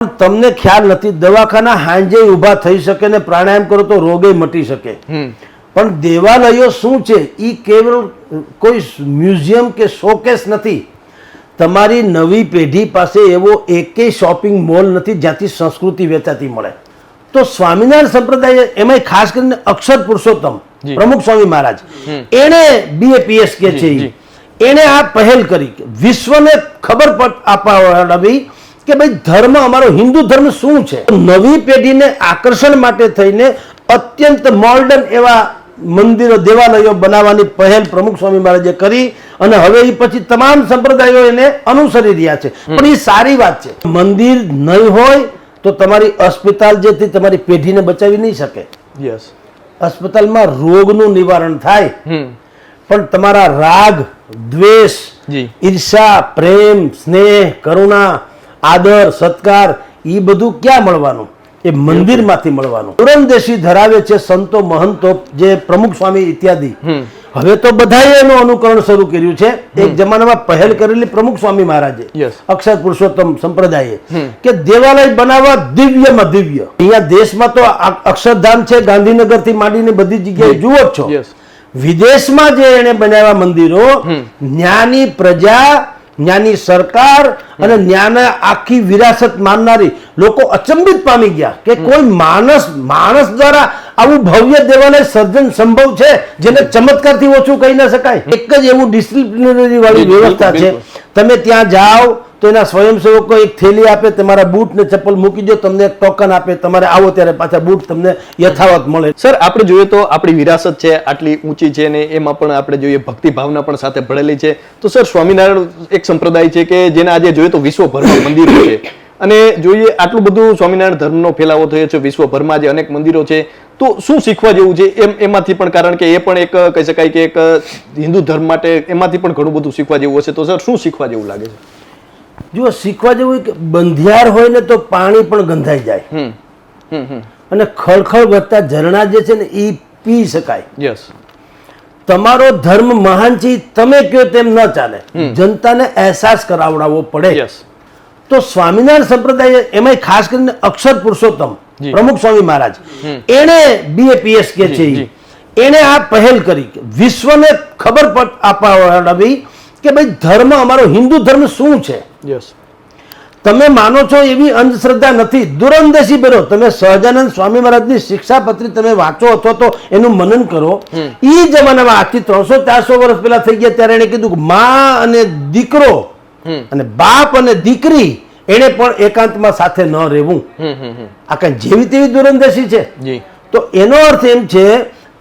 તમને ખ્યાલ નથી દવાખાના હાંજે ઊભા થઈ શકે ને પ્રાણાયામ કરો તો રોગે મટી શકે. પણ દેવાલયો શું છે? એ કેવળ કોઈ મ્યુઝિયમ કે શોકેસ નથી. તમારી નવી પેઢી પાસે એવો એકેય શોપિંગ મોલ નથી જ્યાંથી સંસ્કૃતિ વેચાતી મળે. તો સ્વામિનારાયણ સંપ્રદાય એમાંય ખાસ કરીને અક્ષર પુરુષોત્તમ પ્રમુખ સ્વામી મહારાજ એણે બીએપીએસ કે છે. એણે આ પહેલ કરી. વિશ્વને ખબર અપાવડાવી કે ભાઈ ધર્મ અમારો હિન્દુ ધર્મ શું છે? નવી પેઢીને આકર્ષણ માટે થઈને અત્યંત મોર્ડન એવા મંદિરો દેવાલયો બનાવવાની પહેલ પ્રમુખ સ્વામી મહારાજે કરી અને હવે એ પછી તમામ સંપ્રદાયો એને અનુસરી રહ્યા છે. પણ એ સારી વાત છે. મંદિર નહીં હોય તો તમારી અસ્પતાલ જેથી તમારી પેઢીને બચાવી નહીં શકે. યસ અસ્પતાલમાં રોગનું નિવારણ થાય. પણ તમારા રાગ દ્વેષ ઈર્ષા પ્રેમ સ્નેહ કરુણા આદર સત્કાર એ બધું ક્યાં મળવાનું? એ મંદિરમાંથી મળવાનું. પુરંદેશી ધરાવે છે સંતો મહંતો જે પ્રમુખ સ્વામી ઇત્યાદિ. હવે તો બધાએ એનું અનુકરણ શરૂ કર્યું છે. એક જમાનામાં પહેલ કરેલી પ્રમુખ સ્વામી મહારાજે અક્ષર પુરુષોત્તમ સંપ્રદાયે કે દેવાલય બનાવવા દિવ્યમાં દિવ્ય. અહીંયા દેશમાં તો અક્ષરધામ છે ગાંધીનગરથી માંડીને બધી જગ્યાએ જુઓ છો. વિદેશમાં જે એને બનાવ્યા મંદિરો જ્ઞાની પ્રજા જ્ઞાની સરકાર અને જ્ઞાન આખી વિરાસત માનનારી લોકો અચંબિત પામી ગયા કે કોઈ માણસ માણસ દ્વારા આવું ભવ્ય દેવાલય સર્જન સંભવ છે જેને ચમત્કારથી ઓછું કહી ન શકાય? એક જ એવું ડિસિપ્લિનરી વાળી વ્યવસ્થા છે. તમે ત્યાં જાઓ તો એના સ્વયંસેવકો એક થેલી આપે, તમારા બૂટ ને ચપ્પલ મૂકી દો, તમને એક ટોકન આપે, તમારે આવો ત્યારે પાછા બૂટ તમને યથાવત મળે. સર, આપણે જોઈએ તો આપણી વિરાસત છે આટલી ઊંચી છે ને એમાં પણ આપણે જોઈએ ભક્તિ ભાવના પણ સાથે ભળેલી છે. તો સર, સ્વામિનારાયણ એક સંપ્રદાય છે કે જેને આજે જોઈએ તો વિશ્વભરમાં મંદિરો છે. અને જોઈએ આટલું બધું સ્વામિનારાયણ ધર્મનો ફેલાવો થયો છે, વિશ્વભરમાં જે અનેક મંદિરો છે. તો શું શીખવા જેવું છે? એમ, એમાંથી પણ કારણ કે એ પણ એક કહી શકાય કે એક હિન્દુ ધર્મ માટે એમાંથી પણ ઘણું બધું શીખવા જેવું હશે. તો સર, શું શીખવા જેવું લાગે છે? જો શીખવા જેવું કે બંધિયાર હોય ને તો પાણી પણ ગંધાઈ જાય. અને ખળખળ વધતા ઝરણા જે છે ને એ પી શકાય. યસ તમારો ધર્મ મહાન છે તમે કયો તેમ ન ચાલે. જનતાને અહેસાસ કરાવડાવવો પડે. યસ તો સ્વામિનારાયણ સંપ્રદાય એમાંય ખાસ કરીને અક્ષર પુરુષોત્તમ પ્રમુખ સ્વામી મહારાજ એણે બીએપીએસ કે છે એને એણે આ પહેલ કરી વિશ્વને ખબર આપવા કે ભાઈ ધર્મ અમારો હિન્દુ ધર્મ શું છે? યસ તમે માનો છો એવી અંધશ્રદ્ધા નથી. દુરંદેશી બનો. તમે સહજાનંદ સ્વામી મહારાજની શિક્ષાપત્રી તમે વાંચો અથવા તો એનું મનન કરો. એ જમાનામાં આજથી ત્રણસો ચારસો વર્ષ પહેલા થઈ ગયા ત્યારે એણે કીધું મા અને દીકરો અને બાપ અને દીકરી એને પણ એકાંતમાં સાથે ન રહેવું. આ કઈ જેવી તેવી દુરંદેશી છે? તો એનો અર્થ એમ છે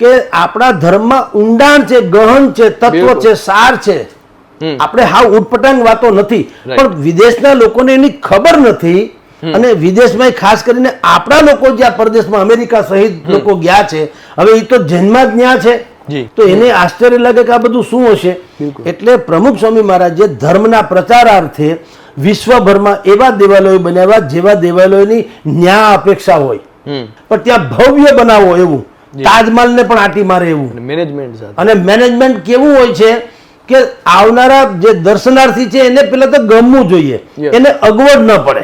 કે આપણા ધર્મમાં ઊંડાણ છે ગહન છે તત્વ છે સાર છે. આપણે હા ઉટપટાંગ વાતો નથી. પણ વિદેશના લોકોને એની ખબર નથી અને વિદેશમાં ખાસ કરીને આપણા લોકો જ્યાં પરદેશમાં અમેરિકા સહિત લોકો ગયા છે. હવે એ તો જન્મમાં જ ત્યાં છે તો એને આશ્ચર્ય લાગે કે આ બધું શું હશે? એટલે પ્રમુખ સ્વામી મહારાજે ધર્મના પ્રચારાર્થે વિશ્વભરમાં એવા દેવાલયો બનાવ્યા જેવા દેવાલયોની ન્યા અપેક્ષા હોય. પણ ત્યાં ભવ્ય બનાવો એવું. તાજમહલને પણ આટી મારે એવું. મેનેજમેન્ટ અને મેનેજમેન્ટ કેવું હોય છે? કે આવનારા જે દર્શનાર્થી છે એને પેલા તો ગમવું જોઈએ. એને અગવડ ન પડે.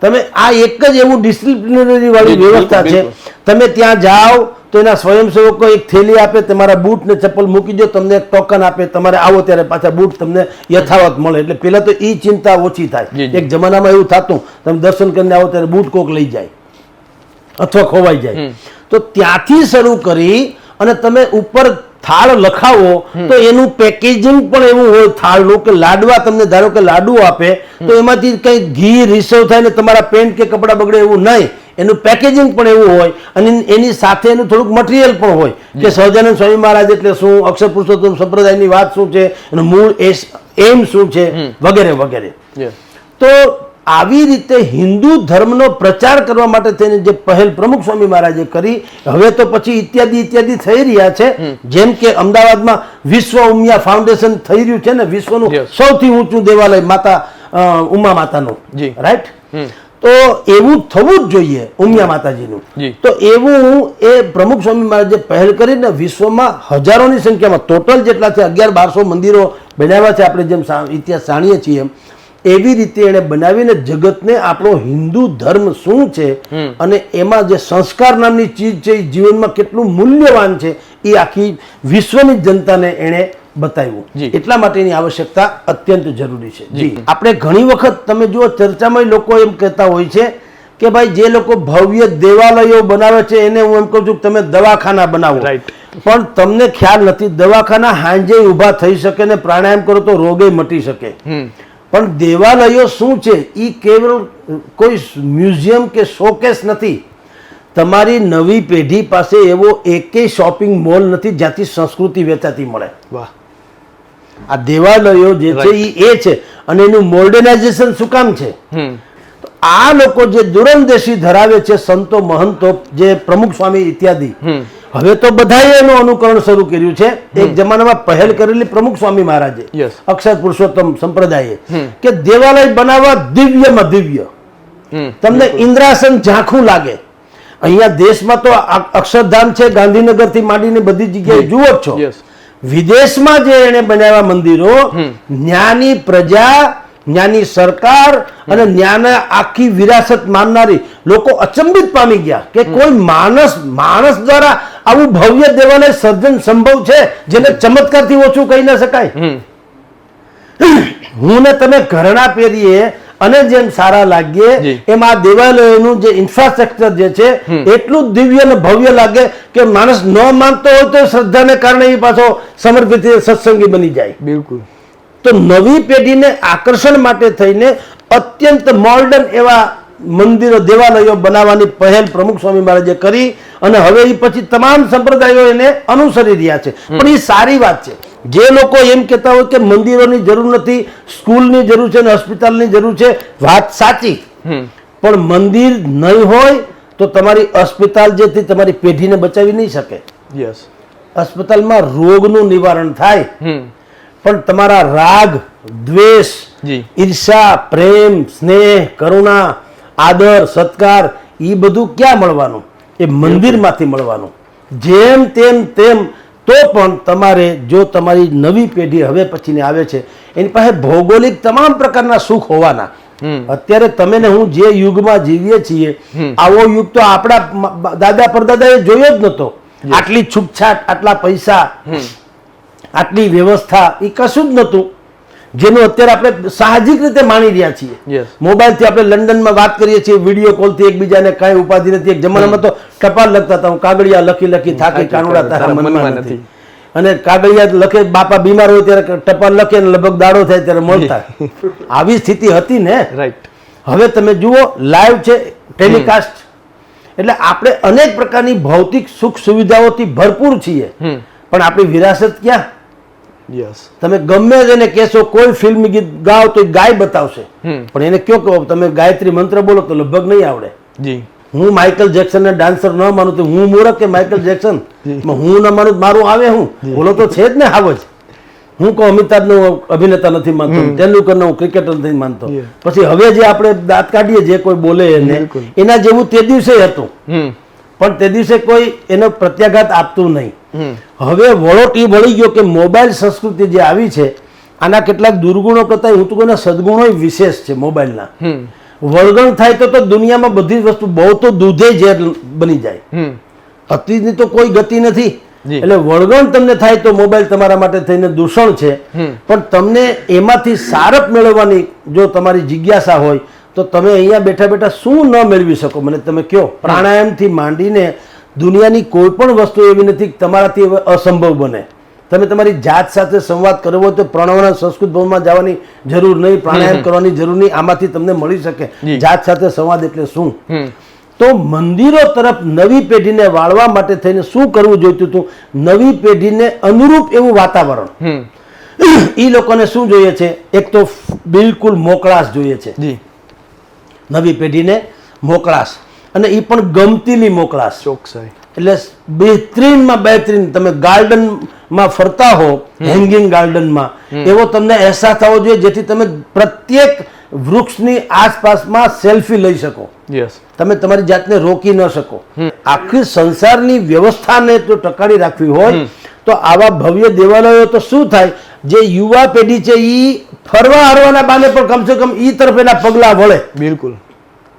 તમે આ એક જ એવું ડિસિપ્લિનરી વાળી વ્યવસ્થા છે. તમે ત્યાં જાઓ તો એના સ્વયંસેવકો એક થેલી આપે તમારા બૂટ ને ચપ્પલ મૂકી દો તમને એક ટોકન આપે તમારે આવો ત્યારે પાછા બૂટ તમને યથાવત મળે. એટલે પેલા તો એ ચિંતા ઓછી થાય. એક જમાનામાં એવું થતું તમે દર્શન કરીને આવો ત્યારે બૂટ કોક લઈ જાય અથવા ખોવાઈ જાય. તો ત્યાંથી શરૂ કરી અને તમે ઉપર થાળ લખાવો તો એનું પેકેજિંગ પણ એવું હોય થાળનું કે લાડવા તમને ધારો કે લાડુ આપે તો એમાંથી કંઈ ઘી રિસર્વ થાય ને તમારા પેન્ટ કે કપડાં બગડે એવું નહીં. એનું પેકેજિંગ પણ એવું હોય અને એની સાથે એનું થોડુંક મટીરિયલ પણ હોય. કે સહજાનંદ સ્વામી મહારાજ એટલે શું અક્ષર પુરુષોત્તમ સંપ્રદાયની વાત શું છે એનું મૂળ એમ શું છે વગેરે વગેરે. તો આવી રીતે હિન્દુ ધર્મનો પ્રચાર કરવા માટે તેને જે પહેલ પ્રમુખ સ્વામી મહારાજે કરી હવે તો પછી ઇત્યાદિ ઇત્યાદિ થઈ રહ્યા છે. જેમ કે અમદાવાદમાં વિશ્વ ઉમિયા ફાઉન્ડેશન થઈ રહ્યું છે ને વિશ્વનું સૌથી ઊંચું દેવાલય માતા ઉમા માતાનું. રાઈટ તો એવું થવું જ જોઈએ ઉમિયા માતાજીનું. તો એવું એ પ્રમુખ સ્વામી મહારાજે પહેલ કરીને વિશ્વમાં હજારોની સંખ્યામાં ટોટલ જેટલા છે અગિયાર બારસો મંદિરો બનાવ્યા છે આપણે જેમ ઇતિહાસ જાણીએ છીએ એમ. એવી રીતે એને બનાવીને જગતને આપણો હિન્દુ ધર્મ શું છે અને એમાં જે સંસ્કાર નામની ચીજ છે એ જીવનમાં કેટલું મૂલ્યવાન છે એ આખી વિશ્વની જનતાને એણે બતાવ્યું. એટલા માટેની આવશ્યકતા અત્યંત જરૂરી છે. જી. આપણે ઘણી વખત તમે જુઓ ચર્ચામાં લોકો એમ કહેતા હોય છે કે ભાઈ જે લોકો ભવ્ય દેવાલયો બનાવે છે એને હું એમ કહું છું કે તમે દવાખાના બનાવો. પણ તમને ખ્યાલ નથી દવાખાના હાંજે ઊભા થઈ શકે ને પ્રાણાયામ કરો તો રોગે મટી શકે. પણ દેવાલયો શું છે? એ કેવળ કોઈ મ્યુઝિયમ કે શોકેસ નથી. તમારી નવી પેઢી પાસે એવો એકેય શોપિંગ મોલ નથી જ્યાંથી સંસ્કૃતિ વેચાતી મળે. વાહ. આ દેવાલયો જે છે એ એ છે. અને એનું મોડર્નાઇઝેશન શું કામ છે? તો આ લોકો જે દુરંદેશી ધરાવે છે સંતો મહંતો જે પ્રમુખ સ્વામી ઇત્યાદિ હવે તો બધાએ એનું અનુકરણ શરૂ કર્યું છે. એક જમાનામાં પહેલ કરેલી પ્રમુખ સ્વામી મહારાજે. અક્ષર પુરુષોત્તમ સંપ્રદાયે કે દેવાલય બનાવવા દિવ્યમાં દિવ્ય તમને ઇન્દ્રાસન ઝાંખું લાગે. અહીંયા દેશમાં તો અક્ષરધામ છે ગાંધીનગરથી માંડીને બધી જગ્યાએ જુઓ છો. વિદેશમાં જે એને બનાવ્યા મંદિરો જ્ઞાની પ્રજા જ્ઞાની સરકાર અને જ્ઞાન આખી વિરાસત માનનારી લોકો અચંબિત પામી ગયા કે કોઈ માણસ માણસ દ્વારા આવું ભવ્ય દેવાલય સર્જન સંભવ છે જેને ચમત્કારથી ઓછું કહી ન શકાય. હું ને તમે ઘરણા પહેરીએ અને જેમ સારા લાગીએ એમ આ દેવાલયનું જે ઇન્ફ્રાસ્ટ્રક્ચર જે છે એટલું દિવ્ય અને ભવ્ય લાગે કે માણસ ન માનતો હોય તો શ્રદ્ધાને કારણે એ પાછો સમર્પિત સત્સંગી બની જાય. બિલકુલ. તો નવી પેઢીને આકર્ષણ માટે થઈને અત્યંત મોર્ડન એવા મંદિરો દેવાલયો બનાવવાની પહેલ પ્રમુખ સ્વામી મહારાજે કરી અને હવે એ પછી તમામ સંપ્રદાયો એને અનુસરી રહ્યા છે. પણ એ સારી વાત છે. જે લોકો એમ કહેતા હોય કે મંદિરોની જરૂર નથી સ્કૂલની જરૂર છે અને હોસ્પિટલની જરૂર છે વાત સાચી. પણ મંદિર નહીં હોય તો તમારી હોસ્પિટલ જેથી તમારી પેઢીને બચાવી નહીં શકે. યસ હોસ્પિટલમાં રોગનું નિવારણ થાય. પણ તમારા રાગ દ્વેષ ઈર્ષા પ્રેમ સ્નેહ કરુણા આદર સત્કાર એ બધું ક્યાં મળવાનું? એ મંદિરમાંથી મળવાનું. જેમ તેમ તેમ તો પણ તમારે જો તમારી નવી પેઢી હવે પછીની આવે છે એની પાસે ભૌગોલિક તમામ પ્રકારના સુખ હોવાના. અત્યારે તમે ને હું જે યુગમાં જીવીએ છીએ આવો યુગ તો આપણા દાદા પરદાદા એ જોયો જ નતો આટલી છૂટછાટ આટલા પૈસા આટલી વ્યવસ્થા એ કશું જ નહોતું. જેનું અત્યારે આપણે સાહજિક રીતે માણી રહ્યા છીએ. મોબાઈલથી આપણે લંડનમાં વાત કરીએ છીએ વીડિયો કોલથી એકબીજાને કાંઈ ઉપાધિ નથી. એક જમાનામાં તો ટપાલ લખતા હતા હું કાગળિયા લખી લખી થાકી કાનુડા તારા મનમાં નથી. અને કાગળિયા લખે બાપા બીમાર હોય ત્યારે ટપાલ લખે ને લગભગ દાડો થાય ત્યારે મળતા. આવી સ્થિતિ હતી ને? રાઈટ હવે તમે જુઓ લાઈવ છે ટેલિકાસ્ટ એટલે આપણે અનેક પ્રકારની ભૌતિક સુખ સુવિધાઓથી ભરપૂર છીએ. પણ આપણી વિરાસત ક્યાં? તમે ગમે તેને કહેશો કોઈ ફિલ્મ ગીત ગાઓ તો ગાય બતાવશે. પણ એને કયો કહો તમે ગાયત્રી મંત્ર બોલો તો લગભગ નહીં આવડે. જી. હું માઇકલ જેક્સન ને ડાન્સર ન માનું તો હું મૂરખ કે માઇકલ જેક્સન? હું ન માનું મારું આવે હું? બોલો તો છે જ ને હાવ જ. હું કહું અમિતાભ નો અભિનેતા નથી માનતો તેંડુલકર નો ક્રિકેટર નથી માનતો. પછી હવે જે આપણે દાંત કાઢીએ જે કોઈ બોલે એને એના જેવું તે દિવસે હતું. પણ તે દિવસે કોઈ એનો પ્રત્યાઘાત આપતું નહીં. હવે વળોટ એ વળી ગયો કે મોબાઈલ સંસ્કૃતિ જે આવી છે આના કેટલાક દુર્ગુણો કરતા હું તો કોઈના સદગુણો વિશેષ છે મોબાઈલના. વળગણ થાય તો તો દુનિયામાં બધી જ વસ્તુ બહુ તો દૂધે ઝેર બની જાય. અતિની તો કોઈ ગતિ નથી. એટલે વળગણ તમને થાય તો મોબાઈલ તમારા માટે થઈને દૂષણ છે. પણ તમને એમાંથી સારપ મેળવવાની જો તમારી જિજ્ઞાસા હોય તો તમે અહીંયા બેઠા બેઠા શું ન મેળવી શકો? મને તમે કહો. પ્રાણાયામથી માંડીને દુનિયાની કોઈ પણ વસ્તુ એવી નથી તમારાથી અસંભવ બને. તમે તમારી જાત સાથે સંવાદ કરવો હોય તો પ્રણવના સંસ્કૃત ભવનમાં જવાની જરૂર નહીં પ્રાણાયામ કરવાની જરૂર નહીં આમાંથી તમને મળી શકે. જાત સાથે સંવાદ એટલે શું? તો મંદિરો તરફ નવી પેઢીને વાળવા માટે થઈને શું કરવું જોઈતું હતું? નવી પેઢીને અનુરૂપ એવું વાતાવરણ. એ લોકોને શું જોઈએ છે? એક તો બિલકુલ મોકળાશ જોઈએ છે. નવી પેઢીને મોકળાશ અને એ પણ ગમતીલી મોકળાશ ચોકસાઈ. એટલે બહેતરીનમાં બહેતરીન તમે ગાર્ડનમાં ફરતા હો હેંગિંગ ગાર્ડનમાં એવો તમને અહેસાસ થવો જોઈએ જેથી તમે પ્રત્યેક વૃક્ષની આસપાસમાં સેલ્ફી લઈ શકો. યસ તમે તમારી જાતને રોકી ન શકો. આખી સંસારની વ્યવસ્થાને જો ટકાવી રાખવી હોય તો આવા ભવ્ય દેવાલયો તો શું થાય? જે યુવા પેઢી છે એ ફરવા હરવાના બાને પણ કમસે કમ ઈ તરફ એના પગલા વળે. બિલકુલ.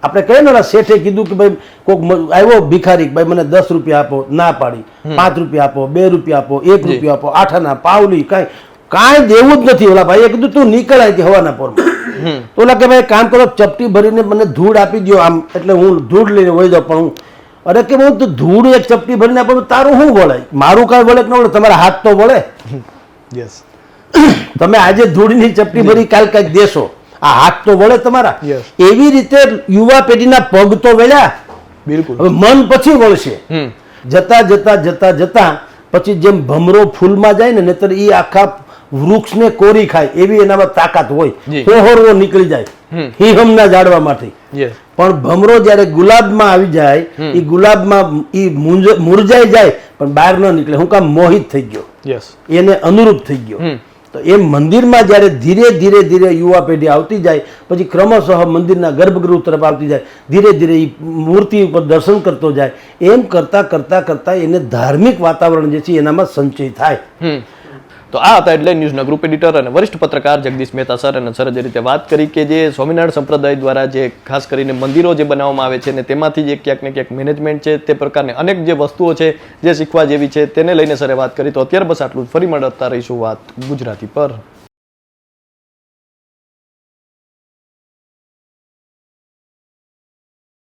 આપણે કહીએ ને શેઠે કીધું કે ભાઈ કોક આવ્યો ભિખારી ભાઈ મને દસ રૂપિયા આપો ના પાડી. પાંચ રૂપિયા આપો બે રૂપિયા આપો એક રૂપિયા આપો આઠાના પાવલી કાંઈ કાંઈ દેવું જ નથી. ઓલા ભાઈએ કીધું તું નીકળ અહીંથી હવાના પોરમાં. તો ઓલા કે ભાઈ કામ કરો ચપટી ભરીને મને ધૂળ આપી દો આમ એટલે હું ધૂળ લઈને વહી જાઉં પણ હું અરે કે હું તો ધૂળ એક ચપટી ભરીને આપું તારું શું વળે મારું કાંઈ વળે કે ન વળે? તમારા હાથ તો વળે. યસ તમે આજે ધૂળની ચપટી ભરી કાલ કાંઈક દેશો. આ હાથ તો વળે તમારા. એવી રીતે યુવા પેઢીના પગ તો વળ્યા. બિલકુલ. હવે મન પછી વળશે. જતા જતા જતા જતા પછી જેમ ભમરો ફૂલમાં જાય ને નહીતર એ આખા વૃક્ષને કોરી ખાય એવી એનામાં તાકાત હોય. જી. હોહરવો નીકળી જાય. હિહમના ઝાડવામાંથી માટે. પણ ભમરો જ્યારે ગુલાબમાં આવી જાય એ ગુલાબમાં એ મુરજાઈ જાય પણ બહાર ન નીકળે. હું કામ મોહિત થઈ ગયો. એને અનુરૂપ થઈ ગયો. તો એ મંદિરમાં જ્યારે ધીરે ધીરે ધીરે યુવા પેઢી આવતી જાય, પછી ક્રમશઃ મંદિરના ગર્ભગૃહ તરફ આવતી જાય, ધીરે ધીરે એ મૂર્તિ ઉપર દર્શન કરતો જાય, એમ કરતા કરતા કરતા એને ધાર્મિક વાતાવરણ જે છે એનામાં સંચય થાય. તો આ હતા હેડલાઇન ન્યૂઝના ગ્રુપ એડિટર અને વરિષ્ઠ પત્રકાર જગદીશ મહેતા સર અને સર જે રીતે વાત કરી કે જે સ્વામિનારાયણ સંપ્રદાય દ્વારા જે ખાસ કરીને મંદિરો જે બનાવવામાં આવે છે અને તેમાંથી જે ક્યાંક ને ક્યાંક મેનેજમેન્ટ છે તે પ્રકારની અનેક જે વસ્તુઓ છે જે શીખવા જેવી છે તેને લઈને સરે વાત કરી તો અત્યારે બસ આટલું જ. ફરી મળતા રહીશું વાત ગુજરાતી પર